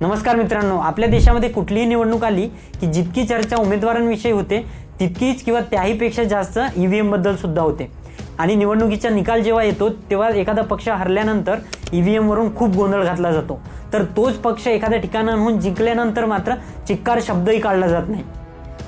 नमस्कार मित्रांनो आपल्या देशामध्ये कुठलीही निवडणूक आली की जितकी चर्चा उमेदवारांविषयी होते तितकीच किंवा त्याहीपेक्षा जास्त ईव्हीएमबद्दल सुद्धा होते. आणि निवडणुकीचा निकाल जेव्हा येतो तेव्हा एखादा पक्ष हरल्यानंतर ईव्हीएम वरून खूप गोंधळ घातला जातो. तर तोच पक्ष एखाद्या ठिकाणाहून जिंकल्यानंतर मात्र चिक्कार शब्दही काढला जात नाही.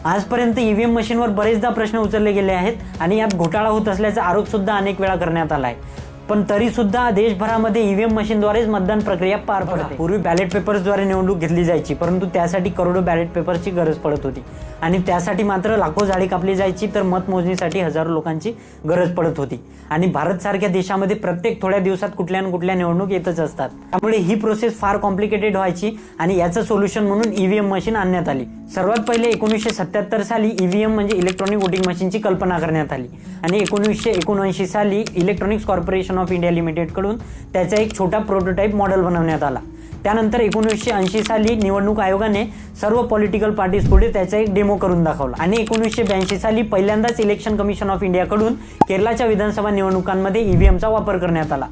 आजपर्यंत ईव्हीएम मशीनवर बरेचदा प्रश्न उचलले गेले आहेत आणि यात घोटाळा होत असल्याचा आरोप सुद्धा अनेक वेळा करण्यात आला आहे. पण तरी सुद्धा देशभरामध्ये ईव्हीएम मशीनद्वारेच मतदान प्रक्रिया पार पडते. पूर्वी बॅलेट पेपर्सद्वारे निवडणूक घेतली जायची परंतु त्यासाठी करोडो बॅलेट पेपर्सची गरज पडत होती. आणि त्यासाठी मात्र लाखो झाडी कापली जायची तर मतमोजणीसाठी हजारो लोकांची गरज पडत होती. आणि भारत सारख्या देशामध्ये प्रत्येक थोड्या दिवसात कुठल्या ना कुठल्या निवडणूक येतच असतात. त्यामुळे ही प्रोसेस फार कॉम्प्लिकेटेड व्हायची आणि याचं सोल्युशन म्हणून ईव्हीएम मशीन आणण्यात आली. सर्वात पहिले एकोणीसशे सत्याहत्तर साली ईव्हीएम म्हणजे इलेक्ट्रॉनिक वोटिंग मशीनची कल्पना करण्यात आली. आणि एकोणीसशे एकोणऐंशी साली इलेक्ट्रॉनिक्स कॉर्पोरेशन ऑफ इंडिया लिमिटेडकडून त्याचा एक छोटा प्रोटोटाईप मॉडेल बनवण्यात आला. त्यानंतर एकोणीसशे ऐंशी साली निवडणूक आयोगाने सर्व पॉलिटिकल पार्टीज पुढे त्याचा एक डेमो करून दाखवला. आणि एकोणीसशे ब्याऐंशी साली पहिल्यांदाच इलेक्शन कमिशन ऑफ इंडियाकडून केरळच्या विधानसभा निवडणुकांमध्ये ईव्हीएमचा वापर करण्यात आला.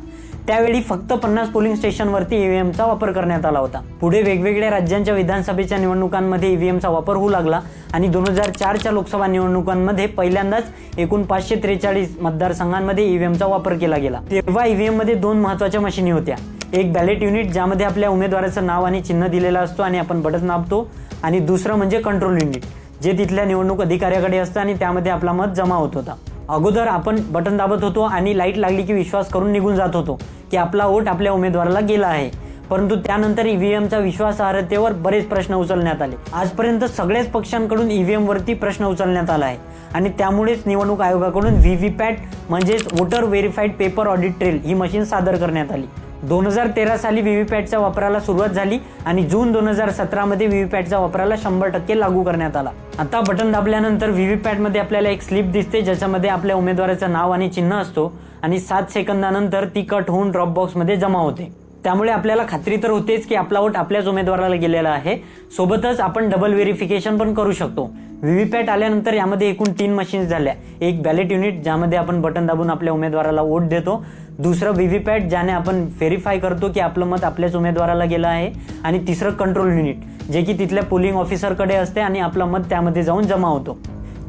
त्यावेळी फक्त पन्नास पोलिंग स्टेशनवरती ईव्हीएमचा वापर करण्यात आला होता. पुढे वेगवेगळ्या राज्यांच्या विधानसभेच्या निवडणुकांमध्ये ईव्हीएमचा वापर होऊ लागला आणि दोन हजार चारच्या लोकसभा निवडणुकांमध्ये पहिल्यांदाच एकूण पाचशे त्रेचाळीस मतदारसंघांमध्ये ईव्हीएमचा वापर केला गेला. तेव्हा ईव्हीएममध्ये दोन महत्त्वाच्या मशिनी होत्या. एक बॅलेट युनिट ज्यामध्ये आपल्या उमेदवाराचं नाव आणि चिन्ह दिलेलं असतो आणि आपण बटन नापतो आणि दुसरं म्हणजे कंट्रोल युनिट जे तिथल्या निवडणूक अधिकाऱ्याकडे असतं आणि त्यामध्ये आपला मत जमा होत होता. अगोदर आपण बटन दाबत होतो आणि लाइट लागली की विश्वास करून निघून जात होतो की आपला वोट आपल्या उमेदवाराला गेला आहे. परंतु त्यानंतर ईव्हीएमच्या विश्वासार्हतेवर बरेच प्रश्न उचलण्यात आले. आजपर्यंत सगळ्याच पक्षांकडून ईव्हीएमवरती प्रश्न उचलण्यात आला आहे. आणि त्यामुळेच निवडणूक आयोगाकडून व्ही वी पॅट म्हणजेच voter verified paper audit trail ही मशीन सादर करण्यात आली. दोन हजार तेरा साली व्हीव्हीपॅटच्या वापराला सुरुवात झाली आणि जून दोन हजार सतरामध्ये व्हीव्हीपॅटचा वापराला शंभर टक्के लागू करण्यात आला. आता बटन दाबल्यानंतर व्हीव्हीपॅटमध्ये आपल्याला एक स्लिप दिसते ज्याच्यामध्ये आपल्या उमेदवाराचं नाव आणि चिन्ह असतो आणि सात सेकंदानंतर ती कट होऊन ड्रॉप बॉक्समध्ये जमा होते. त्यामुळे आपल्याला खात्री तर होतेच की आपला वोट आपल्याच उमेदवाराला गेलेला आहे. सोबतच आपण डबल व्हेरिफिकेशन पण करू शकतो. व्हीव्हीपॅट आल्यानंतर यामध्ये एकूण तीन मशीन्स झाल्या. एक बॅलेट युनिट ज्यामध्ये आपण बटन दाबून आपल्या उमेदवाराला वोट देतो. दुसरं व्हीव्हीपॅट ज्याने आपण व्हेरीफाय करतो की आपलं मत आपल्याच उमेदवाराला गेलं आहे. आणि तिसरं कंट्रोल युनिट जे की तिथल्या पोलिंग ऑफिसरकडे असते आणि आपलं मत त्यामध्ये जाऊन जमा होतो.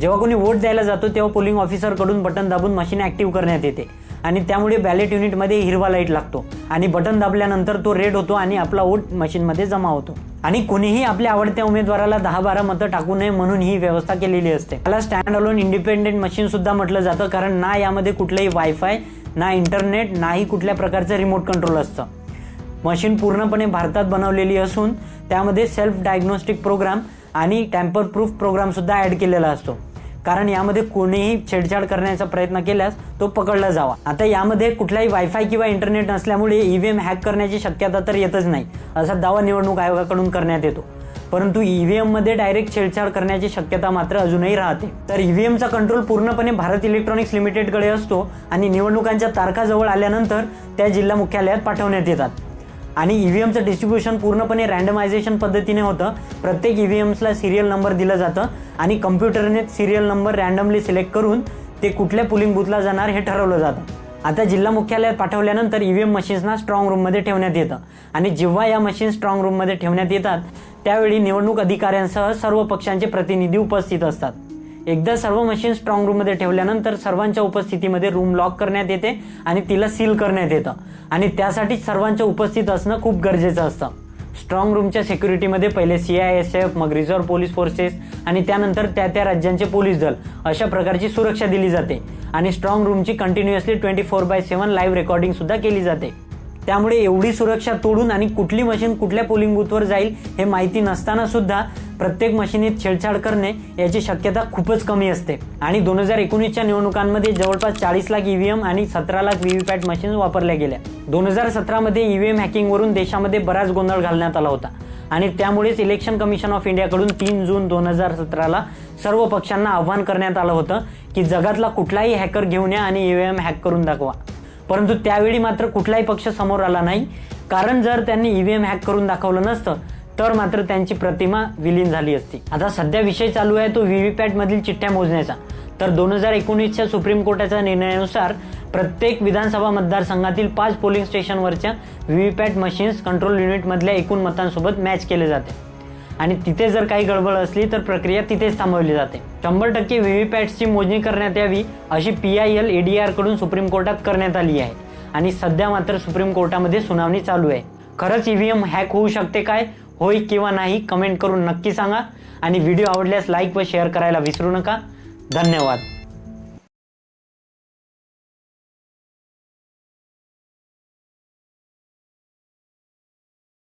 जेव्हा कोणी वोट द्यायला जातो तेव्हा पोलिंग ऑफिसरकडून बटन दाबून मशीन ऍक्टिव्ह करण्यात येते. आणि त्यामुळे बॅलेट युनिटमध्ये हिरवा लाइट लागतो. आणि बटन दाबल्यानंतर तो रेड होतो आणि आपला वोट मशीनमध्ये जमा होतो. आणि कोणीही आपल्या आवडत्या उमेदवाराला दहा बारा मतं टाकू नये म्हणून ही व्यवस्था केलेली असते. त्याला स्टँड अलोन इंडिपेंडेंट मशीन सुद्धा म्हटलं जातं कारण ना यामध्ये कुठलंही वायफाय ना इंटरनेट नाही कुठल्या प्रकारचं रिमोट कंट्रोल असतं. मशीन पूर्णपणे भारतात बनवलेली असून त्यामध्ये सेल्फ डायग्नोस्टिक प्रोग्राम आणि टॅम्पर प्रूफ प्रोग्राम सुद्धा ऍड केलेला असतो. कारण यामध्ये कोणीही छेडछाड करण्याचा प्रयत्न केल्यास तो पकडला जावा. आता यामध्ये कुठलाही वायफाय किंवा इंटरनेट नसल्यामुळे ईव्हीएम हॅक करण्याची शक्यता तर येतच नाही असा दावा निवडणूक आयोगाकडून करण्यात येतो. परंतु ईव्हीएममध्ये डायरेक्ट छेडछाड करण्याची शक्यता मात्र अजूनही राहते. तर ईव्हीएमचा कंट्रोल पूर्णपणे भारत इलेक्ट्रॉनिक्स लिमिटेडकडे असतो आणि निवडणुकांच्या तारखा जवळ आल्यानंतर त्या जिल्हा मुख्यालयात पाठवण्यात येतात. आणि ईव्हीएमचं डिस्ट्रीब्युशन पूर्णपणे रँडमायझेशन पद्धतीने होतं. प्रत्येक ईव्हीएम्सला सिरियल नंबर दिला जातं आणि कम्प्युटरने सिरियल नंबर रँडमली सिलेक्ट करून ते कुठल्या पुलिंग बूथला जाणार हे ठरवलं जातं. आता जिल्हा मुख्यालयात पाठवल्यानंतर ईव्हीएम मशीन्सना स्ट्रॉंग रूममध्ये ठेवण्यात येतं. आणि जेव्हा या मशीन स्ट्रॉंग रूममध्ये ठेवण्यात येतात त्यावेळी निवडणूक अधिकाऱ्यांसह सर्व पक्षांचे प्रतिनिधी उपस्थित असतात. एकदा सर्व मशीन स्ट्रॉंग रूममध्ये ठेवल्यानंतर सर्वांच्या उपस्थितीमध्ये रूम लॉक करण्यात येते आणि तिला सील करण्यात येतं. आणि त्यासाठी सर्वांच्या उपस्थित असणं खूप गरजेचं असतं. स्ट्रॉंग रूमच्या सिक्युरिटीमध्ये पहिले सी आय एस एफ मग रिझर्व्ह पोलीस फोर्सेस आणि त्यानंतर त्या त्या राज्यांचे पोलीस दल अशा प्रकारची सुरक्षा दिली जाते. आणि स्ट्रॉंग रूमची continuously twenty four by seven live recording सुद्धा केली जाते. त्यामुळे एवढी सुरक्षा तोडून आणि कुठली मशीन कुठल्या पोलिंग बूथवर जाईल हे माहिती नसताना सुद्धा प्रत्येक मशीनीत छेडछाड करणे याची शक्यता खूपच कमी असते. आणि दोन हजार एकोणीसच्या निवडणुकांमध्ये जवळपास चाळीस लाख ईव्हीएम आणि सतरा लाख व्हीव्हीपॅट मशीन वापरल्या गेल्या. दोन हजार सतरामध्ये ईव्हीएम हॅकिंगवरून देशामध्ये बराच गोंधळ घालण्यात आला होता. आणि त्यामुळेच इलेक्शन कमिशन ऑफ इंडियाकडून तीन जून दोन हजार सतराला सर्व पक्षांना आव्हान करण्यात आलं होतं की जगातला कुठलाही हॅकर घेऊन या आणि ईव्हीएम हॅक करून दाखवा. परंतु त्यावेळी मात्र कुठलाही पक्ष समोर आला नाही. कारण जर त्यांनी ईव्हीएम हॅक करून दाखवलं नसतं तर मात्र त्यांची प्रतिमा विलीन झाली असती. आता सध्या विषय चालू आहे तो व्हीव्हीपॅट मधील चिठ्ठ्या मोजण्याचा. तर दोन हजार एकोणीसच्या सुप्रीम कोर्टाच्या निर्णयानुसार प्रत्येक विधानसभा मतदारसंघातील पाच पोलिंग स्टेशनवरच्या व्हीव्हीपॅट मशीन्स कंट्रोल युनिटमधल्या एकूण मतांसोबत मॅच केले जाते. आणि तिथे जर काही गडबड असली तर प्रक्रिया तिथेच थांबवली जाते. शंभर टक्के व्हीव्हीपॅट्सची मोजणी करण्यात यावी अशी P I L A D आरकडून supreme कोर्टात करण्यात आली आहे. आणि सध्या मात्र सुप्रीम कोर्टामध्ये सुनावणी चालू आहे. खरंच ईव्हीएम हॅक होऊ शकते काय? होय किंवा नाही कमेंट करून नक्की सांगा. आणि व्हिडिओ आवडल्यास लाईक व शेअर करायला विसरू नका. धन्यवाद.